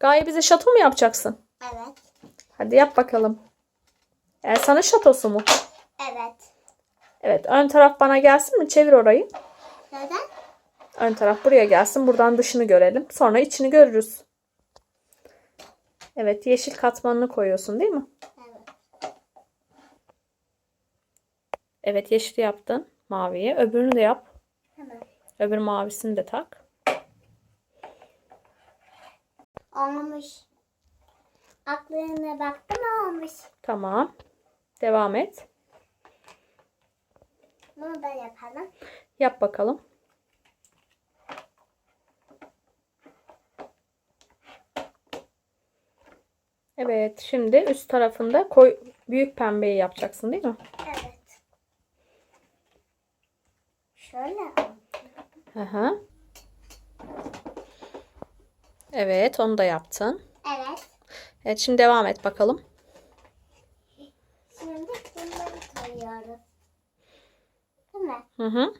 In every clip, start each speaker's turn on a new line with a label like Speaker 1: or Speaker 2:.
Speaker 1: Gaye bize şato mu yapacaksın?
Speaker 2: Evet.
Speaker 1: Hadi yap bakalım. Elsa'nın şatosu mu?
Speaker 2: Evet.
Speaker 1: Evet ön taraf bana gelsin mi? Çevir orayı.
Speaker 2: Neden?
Speaker 1: Ön taraf buraya gelsin. Buradan dışını görelim. Sonra içini görürüz. Evet yeşil katmanını koyuyorsun değil mi?
Speaker 2: Evet.
Speaker 1: Evet yeşil yaptın. Maviyi. Öbürünü de yap.
Speaker 2: Hemen.
Speaker 1: Öbür mavisini de tak.
Speaker 2: Olmuş. Aklına baktım olmuş.
Speaker 1: Tamam. Devam et.
Speaker 2: Bunu da yapalım.
Speaker 1: Yap bakalım. Evet, şimdi üst tarafında koy büyük pembeyi yapacaksın değil mi?
Speaker 2: Evet. Şöyle.
Speaker 1: Hı hı. Evet, onu da yaptın.
Speaker 2: Evet.
Speaker 1: Evet, şimdi devam et bakalım.
Speaker 2: Şimdi bunları koyuyoruz. Değil mi?
Speaker 1: Hı hı.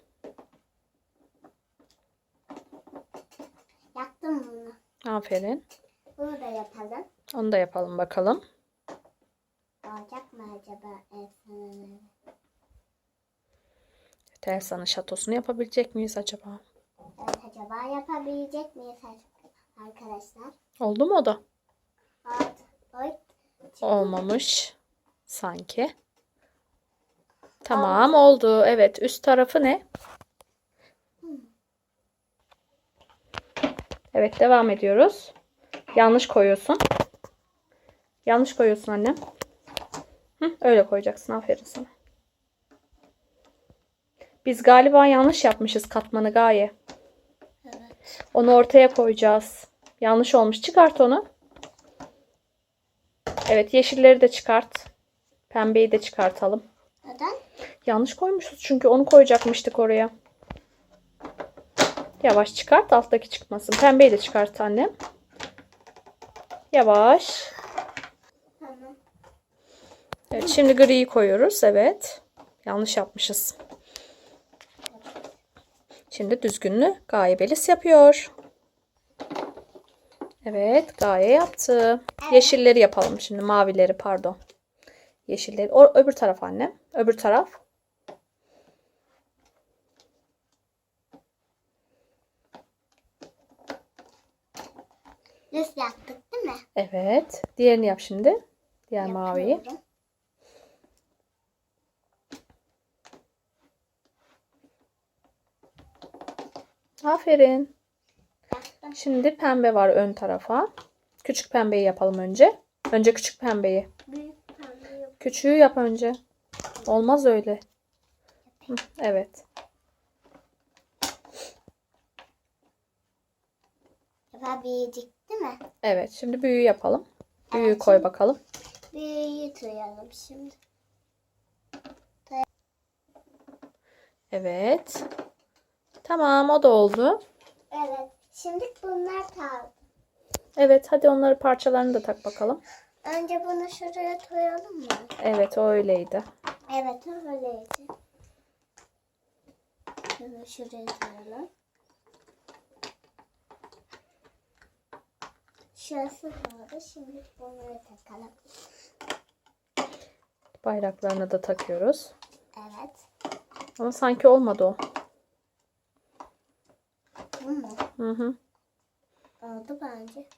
Speaker 2: Yaptım bunu.
Speaker 1: Aferin.
Speaker 2: Bunu da yapalım.
Speaker 1: Onu da yapalım bakalım.
Speaker 2: Olacak mı acaba?
Speaker 1: Evet, Elsa'nın şatosunu yapabilecek miyiz acaba?
Speaker 2: Evet acaba yapabilecek miyiz arkadaşlar?
Speaker 1: Oldu mu o da? Olmamış sanki. Tamam oldu. Evet üst tarafı ne? Evet devam ediyoruz. Yanlış koyuyorsun. Yanlış koyuyorsun annem. Hı, öyle koyacaksın. Aferin sana. Biz galiba yanlış yapmışız katmanı gaye.
Speaker 2: Evet.
Speaker 1: Onu ortaya koyacağız. Yanlış olmuş. Çıkart onu. Evet yeşilleri de çıkart. Pembeyi de çıkartalım.
Speaker 2: Neden?
Speaker 1: Yanlış koymuşuz çünkü onu koyacakmıştık oraya. Yavaş çıkart alttaki çıkmasın. Pembeyi de çıkart annem. Yavaş. Evet şimdi griyi koyuyoruz. Evet. Yanlış yapmışız. Şimdi düzgünlü Gaye Belis yapıyor. Evet Gaye yaptı. Yeşilleri yapalım şimdi. Mavileri pardon. Yeşilleri. O, öbür taraf annem. Öbür taraf.
Speaker 2: Düz yaptık değil mi?
Speaker 1: Evet. Diğerini yap şimdi. Diğer maviyi.
Speaker 2: Yapıyorum.
Speaker 1: Aferin. Şimdi pembe var ön tarafa. Küçük pembeyi yapalım önce. Önce küçük pembeyi.
Speaker 2: Büyük pembe yok.
Speaker 1: Küçüğü yap önce. Olmaz öyle. Hı, Evet.
Speaker 2: Yapabilecek değil mi?
Speaker 1: Evet. Şimdi büyüğü yapalım. Büyüğü
Speaker 2: Evet,
Speaker 1: koy
Speaker 2: şimdi-
Speaker 1: bakalım.
Speaker 2: Büyüğü koyalım şimdi.
Speaker 1: Evet. Tamam o da oldu.
Speaker 2: Evet. Şimdi bunlar kaldı.
Speaker 1: Evet hadi onları parçalarını da tak bakalım.
Speaker 2: Önce bunu şuraya koyalım mı?
Speaker 1: Evet o öyleydi.
Speaker 2: Evet öyleydi. Şunu şuraya koyalım. Şurası kaldı. Şimdi bunları takalım.
Speaker 1: Bayraklarını da takıyoruz.
Speaker 2: Evet.
Speaker 1: Ama sanki olmadı o.
Speaker 2: Bu mu?
Speaker 1: Hı hı.
Speaker 2: Oldu bence.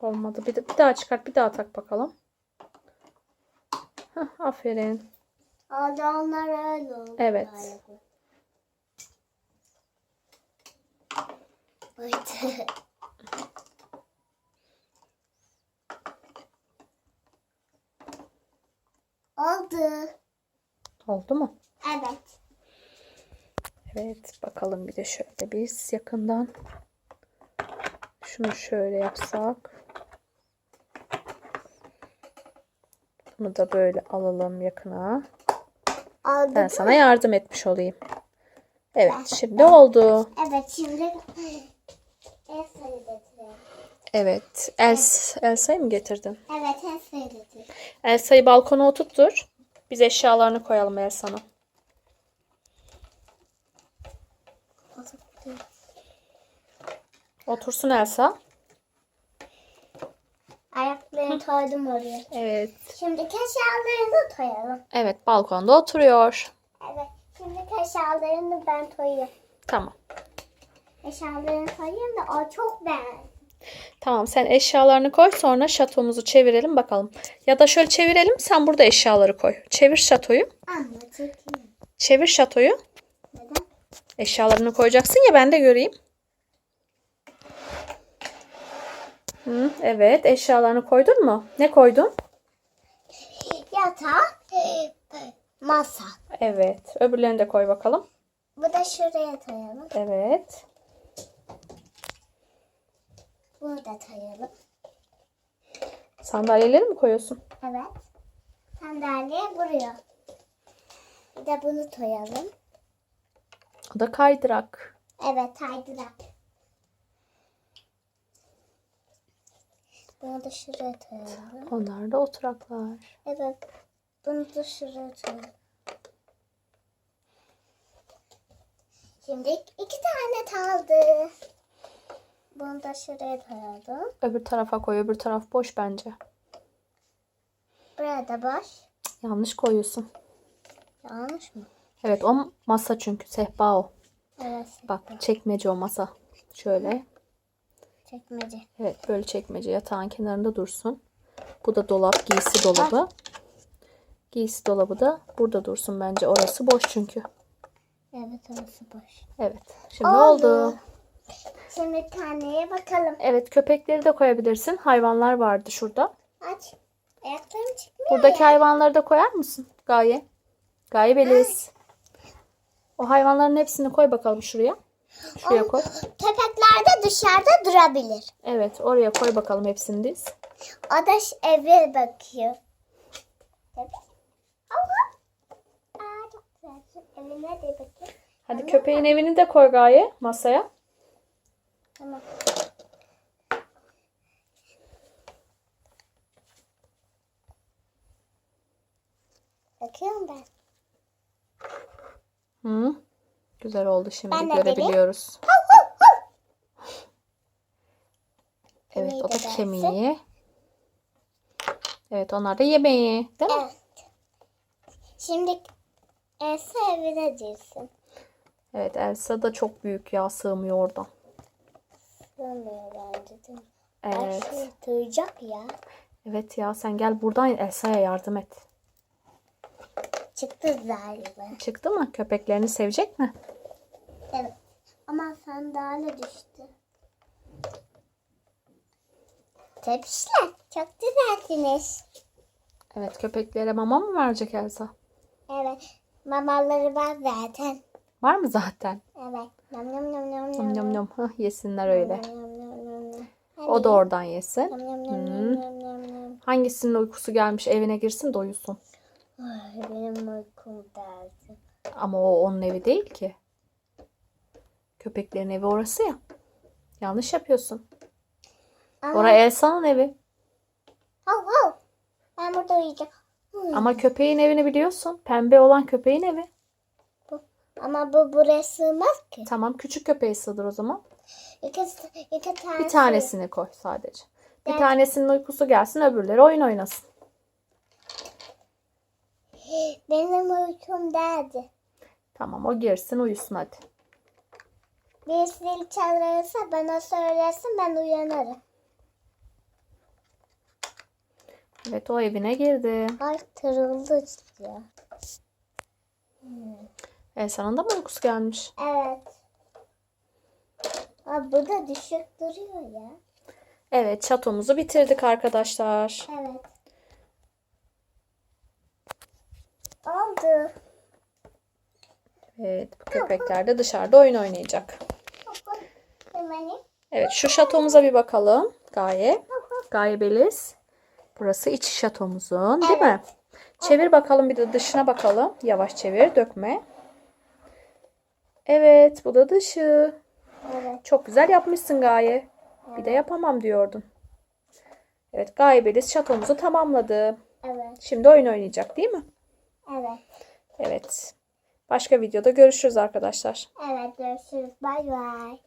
Speaker 1: Olmadı. Bir, de, bir daha çıkart. Bir daha tak bakalım. Hah, aferin.
Speaker 2: Oldu onlar öyle oldu.
Speaker 1: Evet.
Speaker 2: galiba. Buydu. Oldu.
Speaker 1: Oldu mu?
Speaker 2: Evet.
Speaker 1: Evet bakalım bir de şöyle biz yakından şunu şöyle yapsak. Bunu da böyle alalım yakına.
Speaker 2: Oldu.
Speaker 1: Ben sana yardım etmiş olayım. Evet şimdi oldu.
Speaker 2: Evet şimdi el sayı getirelim.
Speaker 1: Evet. Els, Elsa'yı mı getirdin?
Speaker 2: Evet el sayı getirelim.
Speaker 1: Elsa'yı balkona oturttur. Biz eşyalarını koyalım Elsa'nın. Otursun Elsa.
Speaker 2: Ben toydum oraya.
Speaker 1: Evet.
Speaker 2: Şimdi kaşarlarını toyalım.
Speaker 1: Evet balkonda oturuyor.
Speaker 2: Evet. Şimdi kaşarlarını ben toyayım.
Speaker 1: Tamam.
Speaker 2: Kaşarlarını toyayım da o çok beğendi.
Speaker 1: Tamam sen eşyalarını koy sonra şatomuzu çevirelim bakalım. Ya da şöyle çevirelim sen burada eşyaları koy. Çevir şatoyu.
Speaker 2: Çekeyim.
Speaker 1: Çevir şatoyu.
Speaker 2: Neden?
Speaker 1: Eşyalarını koyacaksın ya ben de göreyim. Hı, evet eşyalarını koydun mu? Ne koydun?
Speaker 2: Yatak, masa.
Speaker 1: Evet. Öbürlerini de koy bakalım.
Speaker 2: Bu da şuraya toyalım.
Speaker 1: Evet.
Speaker 2: Bunu da toyalım.
Speaker 1: Sandalyeleri mi koyuyorsun?
Speaker 2: Evet. Sandalye buraya. Bir de bunu toyalım.
Speaker 1: O da kaydırak.
Speaker 2: Evet kaydırak. Bunu da şuraya toyalım.
Speaker 1: Onlar da oturaklar.
Speaker 2: Evet. Bunu da şuraya toyalım. Şimdi iki tane kaldı. Bunu da şuraya toyalım.
Speaker 1: Öbür tarafa koy. Öbür taraf boş bence.
Speaker 2: Buraya da boş.
Speaker 1: Yanlış koyuyorsun.
Speaker 2: Yanlış mı?
Speaker 1: Evet o masa çünkü. Sehpa o.
Speaker 2: Evet.
Speaker 1: Bak çekmece o masa. Şöyle.
Speaker 2: Çekmece.
Speaker 1: Evet böyle çekmece yatağın kenarında dursun. Bu da dolap. Giysi dolabı. Giysi dolabı da burada dursun bence. Orası boş çünkü.
Speaker 2: Evet orası boş.
Speaker 1: Evet. Şimdi oldu.
Speaker 2: Şimdi bir taneye bakalım.
Speaker 1: Evet köpekleri de koyabilirsin. Hayvanlar vardı şurada.
Speaker 2: Aç. Ayaklarım çıkmıyor
Speaker 1: Buradaki
Speaker 2: ya.
Speaker 1: hayvanları da koyar mısın? Gaye. Gaye Beliz. O hayvanların hepsini koy bakalım şuraya. Şuraya koy.
Speaker 2: Köpekler de dışarıda durabilir.
Speaker 1: Evet oraya koy bakalım hepsini diz.
Speaker 2: O da eve bakıyor. Evine de.
Speaker 1: Hadi köpeğin evini de koy Gaye masaya.
Speaker 2: Tamam. Bakıyorum ben.
Speaker 1: Hı. Güzel oldu şimdi
Speaker 2: Ben de
Speaker 1: görebiliyoruz. Evet o
Speaker 2: de
Speaker 1: da kemiği. Evet onlar da yemeği. Değil mi?
Speaker 2: Evet. Şimdi Elsa evine girsin.
Speaker 1: Evet Elsa da çok büyük ya sığmıyor oradan.
Speaker 2: Sığmıyor bence mi?
Speaker 1: Evet.
Speaker 2: Her duyacak ya.
Speaker 1: Evet ya sen gel buradan Elsa'ya yardım et.
Speaker 2: Çıktı galiba.
Speaker 1: Çıktı mı? Köpeklerini sevecek mi?
Speaker 2: Evet. Ama sandalye düştü. Tepişler. Çok güzelsiniz.
Speaker 1: Evet köpeklere mama mı verecek Elsa?
Speaker 2: Evet. Mamaları var zaten.
Speaker 1: Var mı zaten?
Speaker 2: Evet. Nam nam nam nam
Speaker 1: Yum yum yum. Hah, yesinler öyle.
Speaker 2: Nam.
Speaker 1: O da oradan yesin.
Speaker 2: Nam nam nam nam nam nam nam.
Speaker 1: Hangisinin uykusu gelmiş evine girsin de uyusun.
Speaker 2: Ay, benim uykum geldi.
Speaker 1: Ama o onun evi değil ki. Köpeklerin evi orası ya. Yanlış yapıyorsun.
Speaker 2: Ama,
Speaker 1: Orası Elsa'nın evi.
Speaker 2: Hav, hav. Ben burada uyuyacağım. Hı.
Speaker 1: Ama köpeğin evini biliyorsun. Pembe olan köpeğin evi.
Speaker 2: Bu- Ama bu buraya sığmaz ki.
Speaker 1: Tamam küçük köpeği sığdır o zaman.
Speaker 2: İki, iki tane.
Speaker 1: Bir tanesini koy sadece. Bir
Speaker 2: Ben-
Speaker 1: tanesinin uykusu gelsin öbürleri oyun oynasın.
Speaker 2: Benim uykum geldi.
Speaker 1: Tamam o girsin uyusun hadi.
Speaker 2: Bir zil çalarsa bana söylesin ben uyanırım.
Speaker 1: Evet o evine girdi.
Speaker 2: Ay tırıldı ya.
Speaker 1: Elsa'nın da mı uykusu gelmiş?
Speaker 2: Evet. Aa, bu da düşük duruyor ya.
Speaker 1: Evet çatomuzu bitirdik arkadaşlar.
Speaker 2: Evet. Oldu.
Speaker 1: Evet bu köpekler de dışarıda oyun oynayacak.
Speaker 2: Hemen.
Speaker 1: Evet şu şatomuza bir bakalım. Gaye. Gaye Beliz. Burası iç şatomuzun değil mi? Çevir bakalım bir de dışına bakalım. Yavaş çevir dökme. Evet bu da dışı.
Speaker 2: Evet.
Speaker 1: Çok güzel yapmışsın Gaye. Bir de yapamam diyordun. Evet Gaye Beliz şatomuzu tamamladı.
Speaker 2: Evet.
Speaker 1: Şimdi oyun oynayacak değil mi?
Speaker 2: Evet.
Speaker 1: Evet. Başka videoda görüşürüz arkadaşlar.
Speaker 2: Evet görüşürüz. Bay bay.